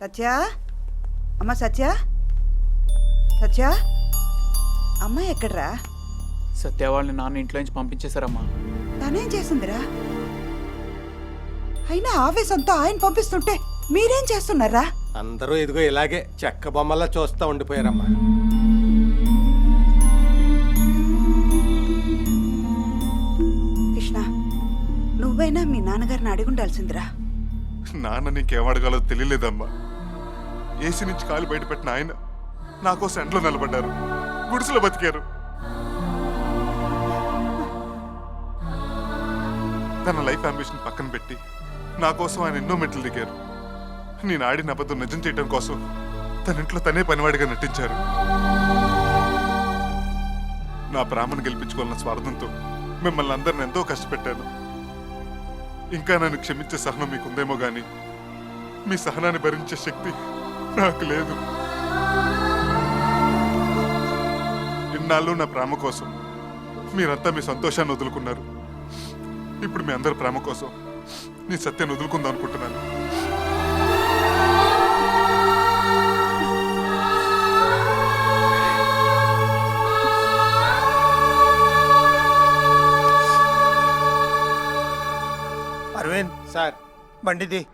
సత్య? అమ్మ సత్య? సత్య? అమ్మ ఎక్కడ్రా? సత్య వాళ్ళని నాన్న ఇంట్లో నుంచి పంపించేశారమ్మా. తనేం చేసిందిరా? అయినా ఆవేశంతో ఆయన పంపిస్తుంటే మీరేం చేస్తున్నారా? అందరూ ఇదిగో ఇలాగే చెక్క బొమ్మలా చూస్తా ఉండిపోయారమ్మా. కృష్ణ నువ్వైనా మీ నాన్నగారిని అడిగుండాల్సిందిరా. నాన్న నీకేం అడగాలో తెలియలేదమ్మా. ఏసీ నుంచి కాలు బయటపెట్టిన ఆయన నా కోసం ఎండలో నిలబడ్డారు. గుడిసెలో బతికారు. తన లైఫ్ అంబిషన్ పక్కన పెట్టి నా కోసం ఆయన ఎన్నో మెట్లు దిగారు. నేను ఆడిన అబద్ధం నిజం చేయడం కోసం తన ఇంట్లో తనే పనివాడిగా నటించారు. నా బ్రాహ్మణ్ గెలిపించుకోవాలన్న స్వార్థంతో మిమ్మల్ని అందరిని ఎంతో కష్టపెట్టాను. ఇంకా నన్ను క్షమించే సహనం మీకుందేమో గాని మీ సహనాన్ని భరించే శక్తి నాకు లేదు. ఇన్నాళ్ళు నా ప్రేమ కోసం మీరంతా మీ సంతోషాన్ని వదులుకున్నారు. ఇప్పుడు మీ అందరి ప్రేమ కోసం నీ సత్యాన్ని వదులుకుందాం అనుకుంటున్నాను. అరవింద్ సార్. బండిది.